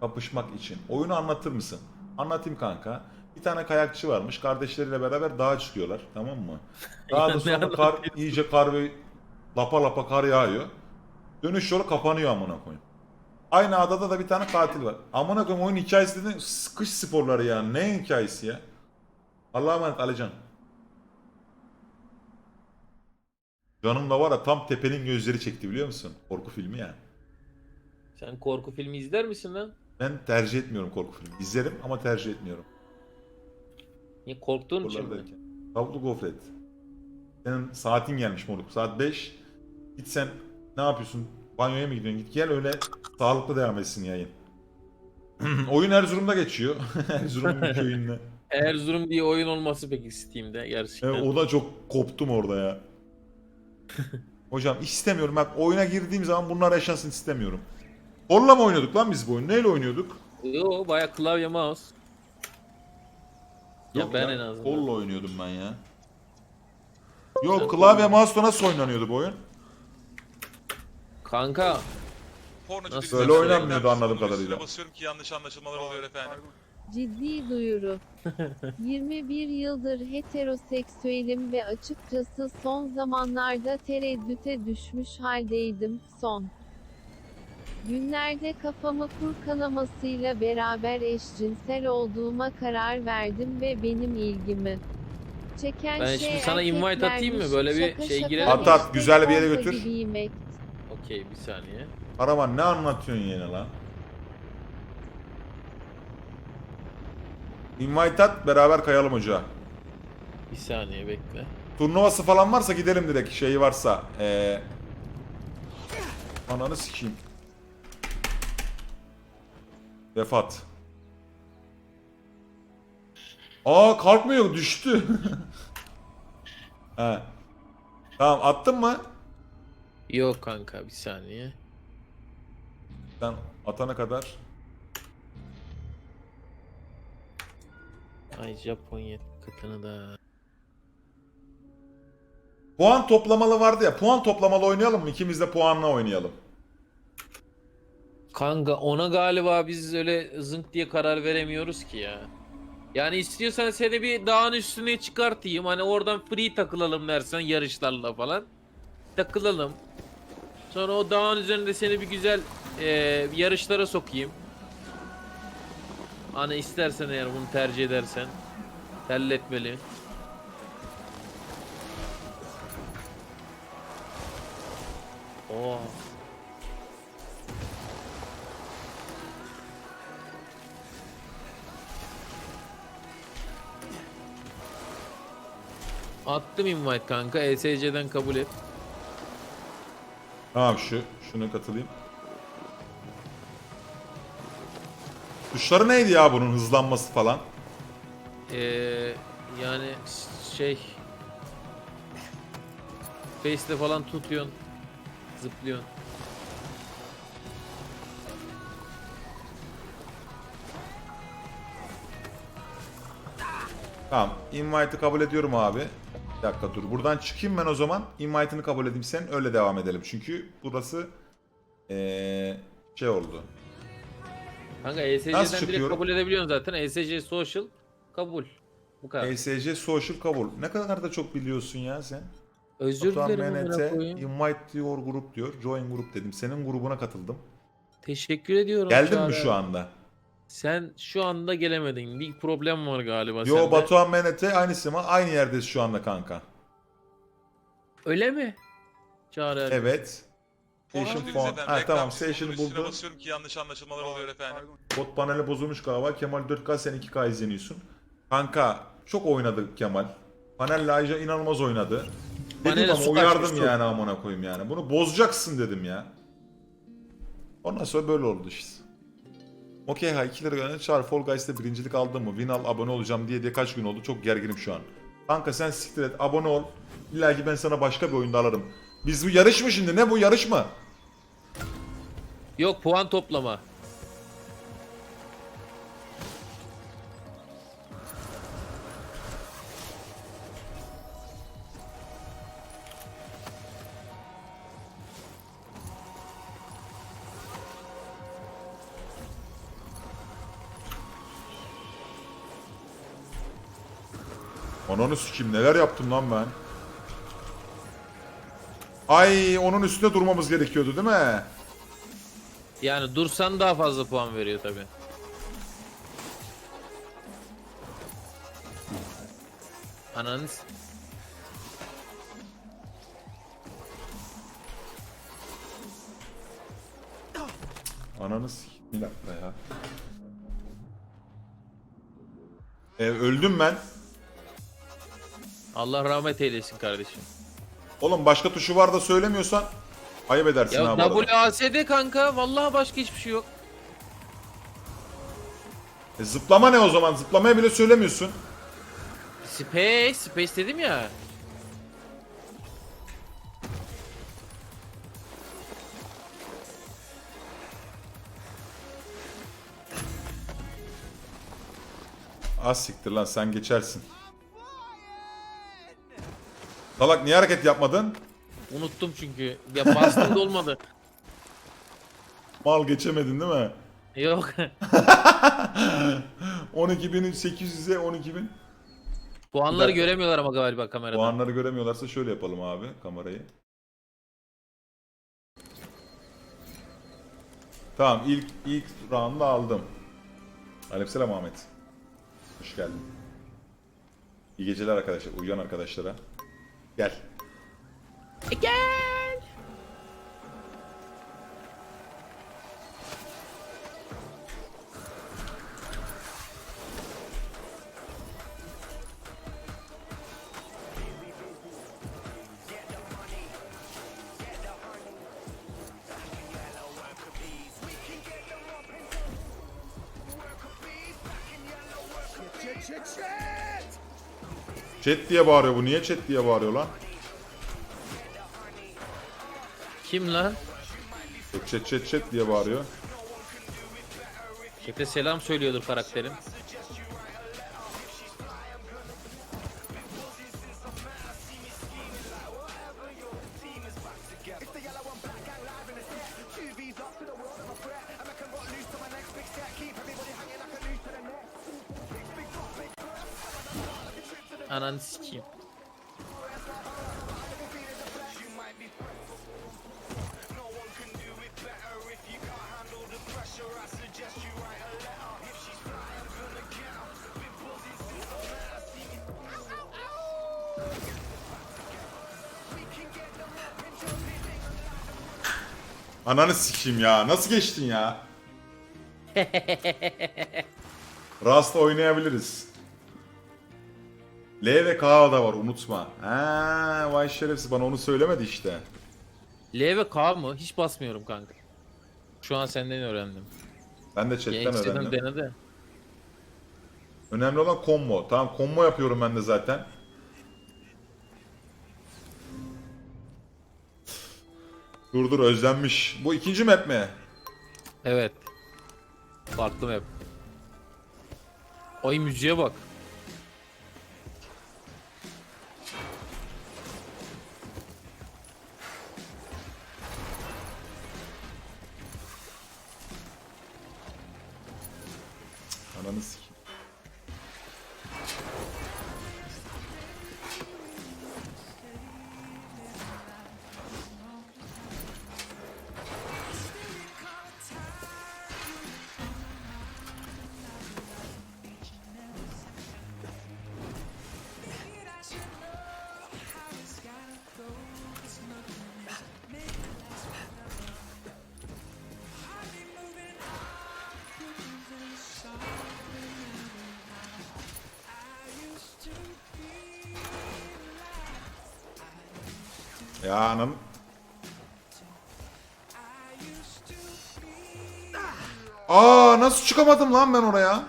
kapışmak için. Oyunu anlatır mısın? Anlatayım kanka. Bir tane kayakçı varmış. Kardeşleriyle beraber dağa çıkıyorlar. Tamam mı? Dağda Ne sonra kar, iyice kar ve lapa lapa kar yağıyor. Dönüş yolu kapanıyor amına koyayım. Aynı adada da bir tane katil var. Amına koyayım oyun hikayesi dediğin kış sporları ya. Ne hikayesi ya? Allah'a emanet Alican. Canım da var ya tam tepenin gözleri çekti biliyor musun? Korku filmi ya. Sen korku filmi izler misin lan? Ben tercih etmiyorum korku filmi. İzlerim ama tercih etmiyorum. Niye korktuğun için mi? Buralardayken. Tavuklu gofret. Senin saatin gelmiş moruk. Saat 5. Git sen ne yapıyorsun? Banyoya mı gidiyorsun? Git gel öyle sağlıklı devam etsin yayın. Oyun Erzurum'da geçiyor. Erzurum'un bir köyünde. Erzurum diye oyun olması peki Steam'de gerçekten. Evet, o da çok koptum orada ya. Hocam istemiyorum. Bak oyuna girdiğim zaman bunlar yaşansın istemiyorum. Kolla mı oynuyorduk lan biz bu oyunu? Neyle oynuyorduk? Yo baya klavye mouse. Ya Yok ben lan, en azından. Kolla oynuyordum ben ya. Yok klavye mouse'la nasıl oynanıyordu bu oyun? Kanka Pornocu Nasıl? Böyle üzerinden oynanmıyordu anladığım kadarıyla. basıyorum ki yanlış anlaşılmalar oluyor efendim. Ciddi duyuru. 21 yıldır heteroseksüelim ve açıkçası son zamanlarda tereddüte düşmüş haldeydim. Son günlerde kafamı kurkalamasıyla beraber eşcinsel olduğuma karar verdim ve benim ilgimi çeken Ben şey şimdi sana invite atayım mı? Böyle bir Şaka şey girelim. At at, hashtag güzel bir yere götür. okey bir saniye. Araman ne anlatıyorsun yine lan? Invite at beraber kayalım hoca. Bir saniye bekle. Turnuvası falan varsa gidelim direkt şeyi varsa. Ee... Ananı sikeyim. Vefat. Aa kalkmıyor düştü. He. Tamam attın mı? Yok kanka bir saniye. Sen atana kadar. Ay Japonya katını da. Puan toplamalı vardı ya. Puan toplamalı oynayalım mı? İkimiz de puanla oynayalım. Kanka ona galiba biz öyle zınk diye karar veremiyoruz ki ya. Yani istiyorsan seni bir dağın üstüne çıkartayım. Hani oradan free takılalım dersen yarışlarla falan. Takılalım. Sonra o dağın üzerinde seni bir güzel eee, yarışlara sokayım. Hani istersen eğer bunu tercih edersen. Terletmeli. Oo. Attım invite kanka. ESC'den kabul et. Tamam şu. Şuna katılayım. Tuşları neydi ya bunun hızlanması falan? Ee, yani şey Face'le falan tutuyorsun. Zıplıyorsun. Tamam. Invite'ı kabul ediyorum abi. Bir dakika dur. Buradan çıkayım ben o zaman. Invite'ını kabul edeyim sen. Öyle devam edelim. Çünkü burası ee, şey oldu. Kanka ESC'den direkt çıkıyorum? kabul edebiliyorsun zaten. ESC social kabul. Bu kadar. ESC Social kabul. Ne kadar da çok biliyorsun ya sen. Özür Batuhan dilerim amına MNT, koyayım. invite your group diyor. Join group dedim. Senin grubuna katıldım. Teşekkür ediyorum. Geldin mi şu anda? Sen şu anda gelemedin. Bir problem var galiba Yo sende. Batuhan MNT aynısı mı? Aynı yerdeyiz şu anda kanka. Öyle mi? Çağrı abi. Evet. Station efendim. Ha tamam üstüne buldu. basıyorum ki yanlış anlaşılmalar oluyor efendim. Bot paneli bozulmuş galiba. Kemal 4K sen 2K izleniyorsun. Kanka çok oynadı Kemal. Panelle Ayca inanılmaz oynadı. Dedim Panele ama su uyardım yani amına koyayım yani. Bunu bozacaksın dedim ya. Ondan sonra böyle oldu işte. Okey ha 2 lira gönderdi. Çağır Fall Guys'ta birincilik aldın mı? Win al abone olacağım diye diye kaç gün oldu. Çok gerginim şu an. Kanka sen siktir et abone ol. İlla ki ben sana başka bir oyunda alırım. Biz bu yarış mı şimdi? Ne bu yarış mı? Yok puan toplama. Ananı sikeyim neler yaptım lan ben. Ay onun üstünde durmamız gerekiyordu değil mi? Yani dursan daha fazla puan veriyor tabi. Ananı s- Ananı sikeyim. Bir dakika ya. E, öldüm ben. Allah rahmet eylesin kardeşim. Oğlum başka tuşu var da söylemiyorsan ayıp edersin Ya bu arada. WASD kanka vallahi başka hiçbir şey yok. E, zıplama ne o zaman? Zıplamaya bile söylemiyorsun. Space, Space dedim ya. Az siktir lan sen geçersin. Salak niye hareket yapmadın? Unuttum çünkü. Ya bastım da olmadı. Mal geçemedin değil mi? Yok. 12.800'e 12.000. Puanları Bir dakika. göremiyorlar ama galiba kamerada. Puanları göremiyorlarsa şöyle yapalım abi kamerayı. Tamam ilk ilk round'u aldım. Aleykümselam Ahmet. Hoş geldin. İyi geceler arkadaşlar. Uyuyan arkadaşlara. Gel. Gel. Chat diye bağırıyor bu. Niye chat diye bağırıyor lan? Kim lan? Chat chat chat, diye bağırıyor. Şekle selam söylüyordur karakterim. Ananı sikeyim ya. Nasıl geçtin ya? Rust oynayabiliriz. L ve K da var unutma. Ha, vay şerefsiz bana onu söylemedi işte. L ve K mı? Hiç basmıyorum kanka. Şu an senden öğrendim. Ben de chatten öğrendim. denedi. Önemli olan combo. Tamam combo yapıyorum ben de zaten. Dur dur özlenmiş. Bu ikinci map mi? Evet. Farklı map. Ay müziğe bak. Ananı sikeyim. Ya anam. Aa nasıl çıkamadım lan ben oraya?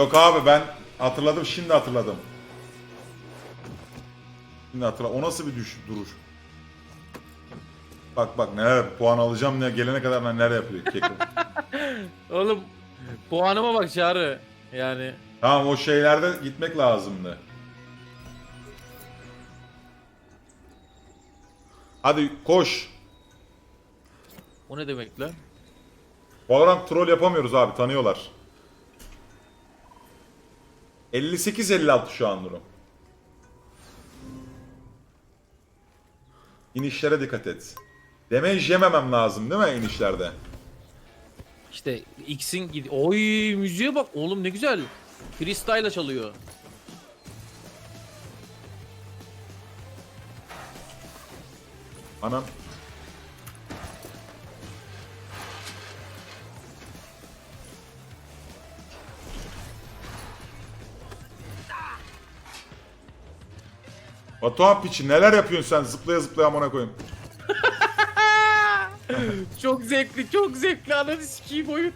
Yok abi ben hatırladım şimdi hatırladım. Şimdi hatırla o nasıl bir düş duruş? Bak bak neler puan alacağım ne gelene kadar neler yapıyor Keko. Oğlum puanıma bak Çağrı. Yani tamam o şeylerde gitmek lazımdı. Hadi koş. o ne demek lan? Valorant troll yapamıyoruz abi tanıyorlar. 58-56 şu an durum. İnişlere dikkat et. Damage yememem lazım değil mi inişlerde? İşte X'in gid Oy müziğe bak oğlum ne güzel. Freestyle çalıyor. Anam. Batuhan piçi neler yapıyorsun sen zıplaya zıplaya amına koyayım. çok zevkli, çok zevkli ananı sikeyim oyun.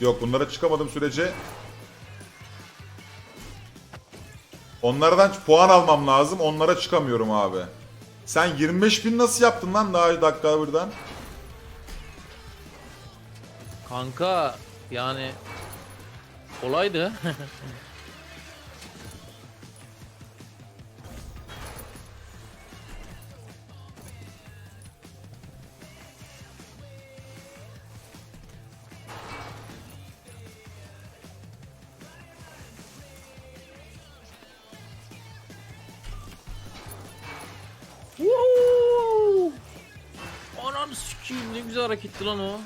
Yok bunlara çıkamadığım sürece Onlardan puan almam lazım. Onlara çıkamıyorum abi. Sen 25 bin nasıl yaptın lan daha dakika birden? Kanka yani kolaydı. lan o.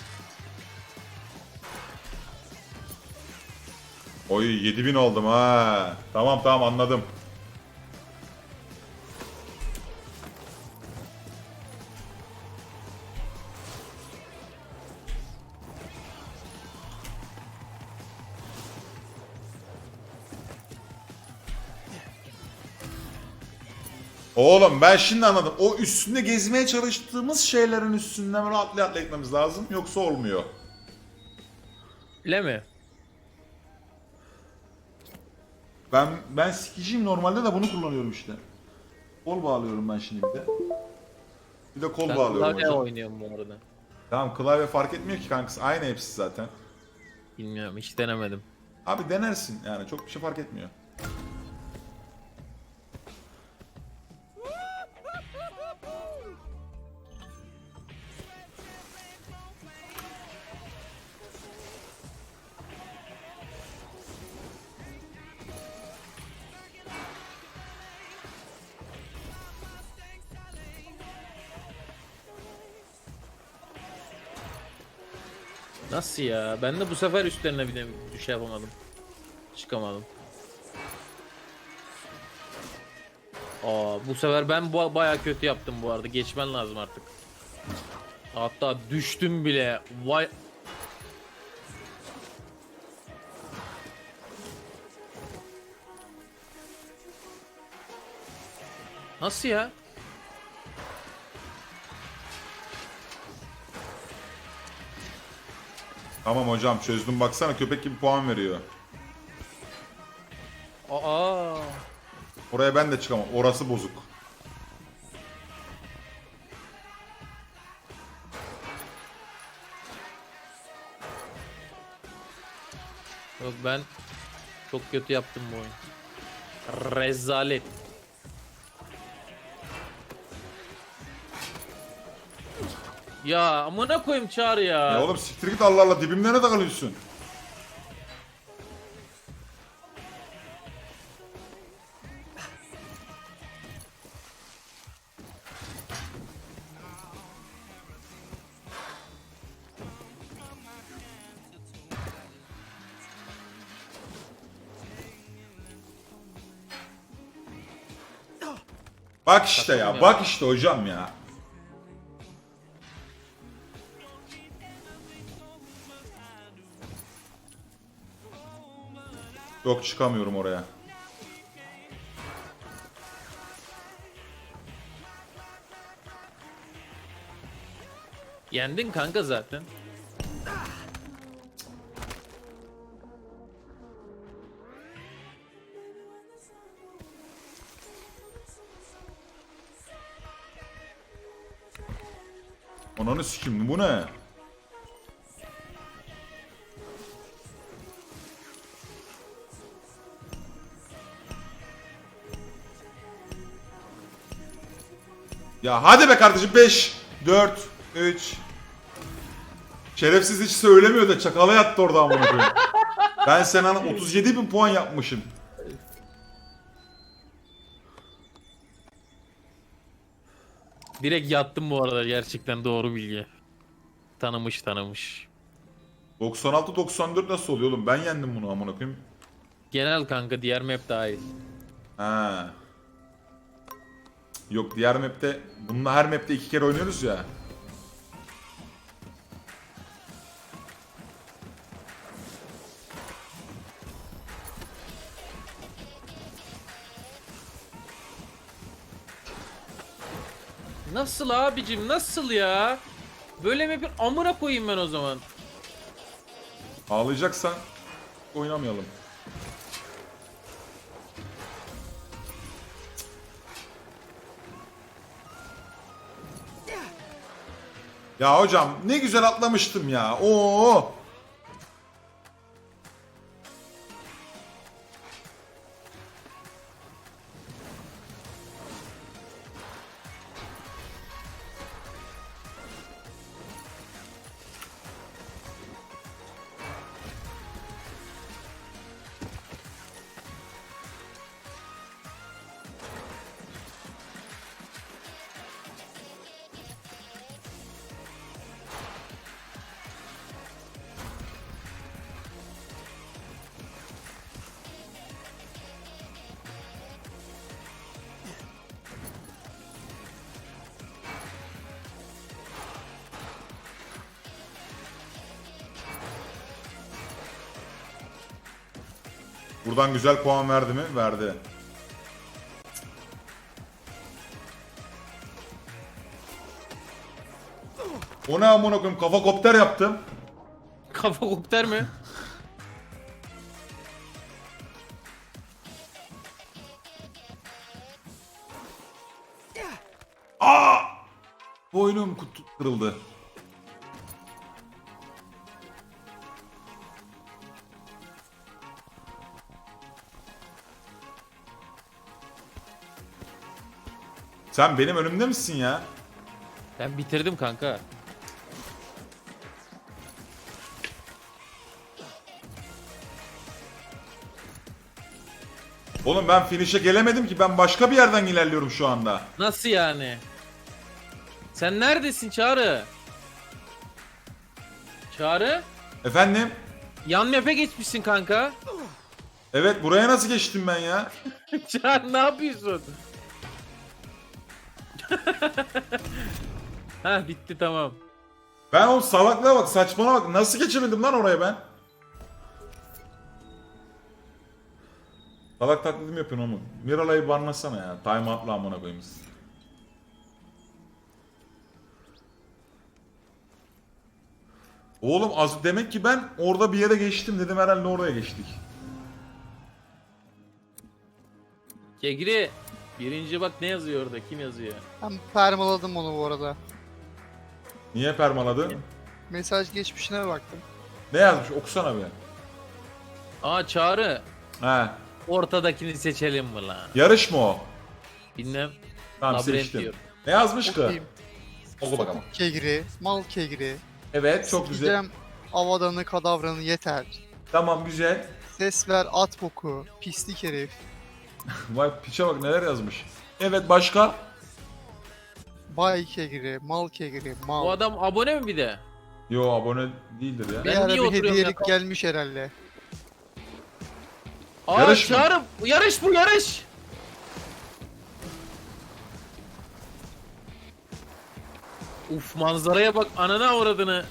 Oy 7000 oldum ha. Tamam tamam anladım. Oğlum ben şimdi anladım. O üstünde gezmeye çalıştığımız şeylerin üstünden böyle atlı atlı etmemiz lazım. Yoksa olmuyor. Öyle mi? Ben ben sikiciyim normalde de bunu kullanıyorum işte. Kol bağlıyorum ben şimdi bir de. Bir de kol Ben bağlıyorum klavye hocam. oynuyorum bu arada. Tamam klavye fark etmiyor ki kankası. Aynı hepsi zaten. Bilmiyorum hiç denemedim. Abi denersin yani çok bir şey fark etmiyor. Nasıl ya? Ben de bu sefer üstlerine bir de bir şey yapamadım. Çıkamadım. Aa, bu sefer ben bu baya kötü yaptım bu arada. Geçmen lazım artık. Hatta düştüm bile. Vay Nasıl ya? Tamam hocam çözdüm baksana köpek gibi puan veriyor. Aa. Oraya ben de çıkamam. Orası bozuk. Yok ben çok kötü yaptım bu oyun. Rezalet. Ya amına koyayım çağır ya. Ya oğlum siktir git Allah Allah dibimde ne takılıyorsun? Bak işte ya, bak işte hocam ya. Yok çıkamıyorum oraya. Yendin kanka zaten. Ananı sikim bu ne? Ya hadi be kardeşim 5 4 3 Şerefsiz hiç söylemiyor da çakala yattı orada amına koyayım. Ben Sena'nın 37 bin puan yapmışım. Direkt yattım bu arada gerçekten doğru bilgi. Tanımış tanımış. 96 94 nasıl oluyor oğlum? Ben yendim bunu amına koyayım. Genel kanka diğer map dahil. Ha. Yok diğer map'te bununla her map'te iki kere oynuyoruz ya. Nasıl abicim nasıl ya? Böyle map'in amına koyayım ben o zaman. Ağlayacaksan oynamayalım. Ya hocam ne güzel atlamıştım ya. Oo. Buradan güzel puan verdi mi? Verdi. O ne amına koyayım kafa kopter yaptım. Kafa kopter mi? Boynum kutu kırıldı. Sen benim önümde misin ya? Ben bitirdim kanka. Oğlum ben finish'e gelemedim ki ben başka bir yerden ilerliyorum şu anda. Nasıl yani? Sen neredesin Çağrı? Çağrı? Efendim? Yan map'e geçmişsin kanka. Evet buraya nasıl geçtim ben ya? Çağrı ne yapıyorsun? ha bitti tamam. Ben o salaklığa bak saçmalama bak nasıl geçemedim lan oraya ben? Salak taklidimi yapıyorsun oğlum. Mirala'yı banlasana ya. Time out'la amına koyayım. Oğlum az demek ki ben orada bir yere geçtim dedim herhalde oraya geçtik. Kegri. Birinci bak ne yazıyor orada? Kim yazıyor? Ben permaladım onu bu arada. Niye permaladı? Mesaj geçmişine baktım. Ne yazmış okusana bir. Aa Çağrı. He. Ortadakini seçelim mi lan? Yarış mı o? Bilmem. Tamam Labirent seçtim. diyor. Ne yazmış ki? Okuyayım. Oku bakalım. Kegri, mal kegri. Evet çok güzel. Sikeceğim avadanı kadavranı yeter. Tamam güzel. Ses ver at boku, pislik herif. Vay piçe bak neler yazmış. Evet başka? Bay kegri, mal kegri, mal. Bu adam abone mi bir de? Yo abone değildir ya. bir Ben ara niye bir oturuyorum hediyelik ya? gelmiş herhalde. Aa Yarış mı? Çağrı. Yarış bu yarış. Uf manzaraya bak anana avradını.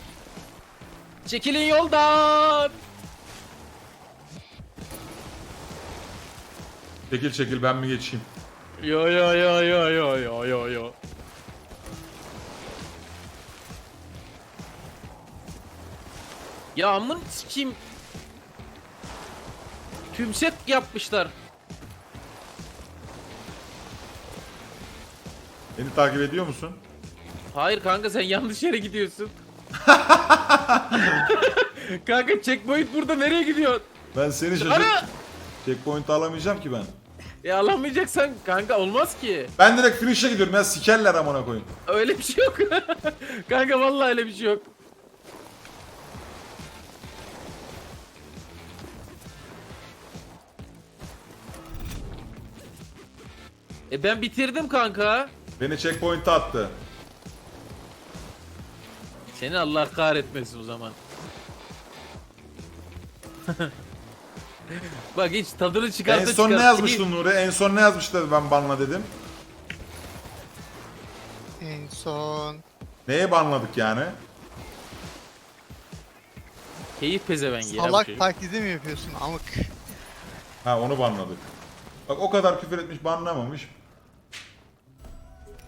Çekilin yoldan. Çekil çekil ben mi geçeyim? Yo yo yo yo yo yo yo yo. Ya amın sikeyim. Tümsek yapmışlar. Beni takip ediyor musun? Hayır kanka sen yanlış yere gidiyorsun. kanka checkpoint burada nereye gidiyorsun? Ben seni şaşırt... Checkpoint alamayacağım ki ben. Ya alamayacaksan kanka olmaz ki. Ben direkt finish'e gidiyorum ya sikerler amına koyayım. Öyle bir şey yok. kanka vallahi öyle bir şey yok. E ben bitirdim kanka. Beni checkpoint'e attı. Seni Allah kahretmesin o zaman. Bak hiç tadını çıkarta en son ne çıkarta- yazmıştın Nuri? En son ne yazmıştı ben banla dedim. En son Neye banladık yani? Keyif pezevengi ya bu salak çocuk. taklidi mi yapıyorsun amık? Ha onu banladık. Bak o kadar küfür etmiş banlamamış.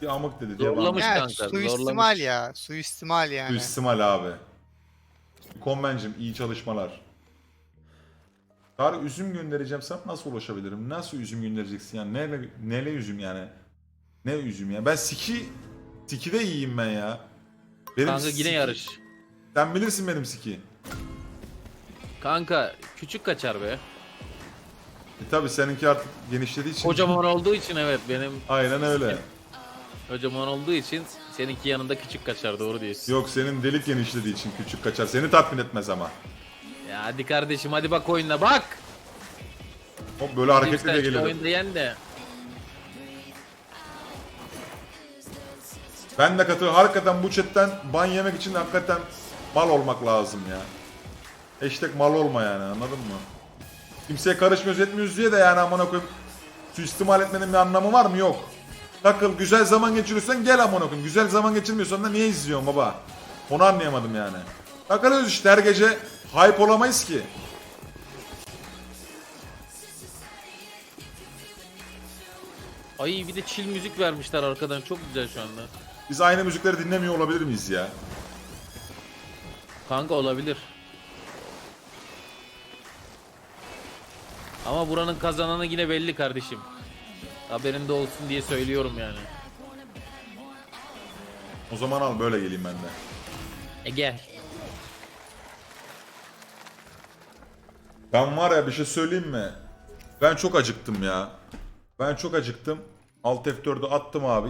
Bir amık dedi diye Zorlamış. banlamış. Ya kanka, suistimal zorlamış. ya. Suistimal yani. Suistimal abi. Konbencim iyi çalışmalar. Tarık üzüm göndereceğim sana nasıl ulaşabilirim? Nasıl üzüm göndereceksin yani? Neyle, neyle üzüm yani? Ne üzüm ya? Ben siki siki de iyiyim ben ya. Benim Kanka yine siki- yarış. Sen bilirsin benim siki. Kanka küçük kaçar be. E tabi seninki artık genişlediği için. Kocaman olduğu için evet benim Aynen öyle. kocaman olduğu için seninki yanında küçük kaçar doğru diyorsun. Yok senin delik genişlediği için küçük kaçar. Seni tatmin etmez ama. Ya hadi kardeşim hadi bak oyuna bak. Hop böyle hareketli de gelirim. Oyunda yen de. Ben de katılıyorum. Hakikaten bu chatten ban yemek için hakikaten mal olmak lazım ya. Hashtag mal olma yani anladın mı? Kimseye karışmıyoruz etmiyoruz diye de yani amına koyup suistimal etmenin bir anlamı var mı? Yok. Takıl güzel zaman geçiriyorsan gel amına koyayım. Güzel zaman geçirmiyorsan da niye izliyorsun baba? Onu anlayamadım yani. Takılıyoruz işte her gece hype olamayız ki. Ay bir de chill müzik vermişler arkadan çok güzel şu anda. Biz aynı müzikleri dinlemiyor olabilir miyiz ya? Kanka olabilir. Ama buranın kazananı yine belli kardeşim. Haberinde olsun diye söylüyorum yani. O zaman al böyle geleyim ben de. E gel. Ben var ya bir şey söyleyeyim mi? Ben çok acıktım ya. Ben çok acıktım. Alt F4'ü attım abi.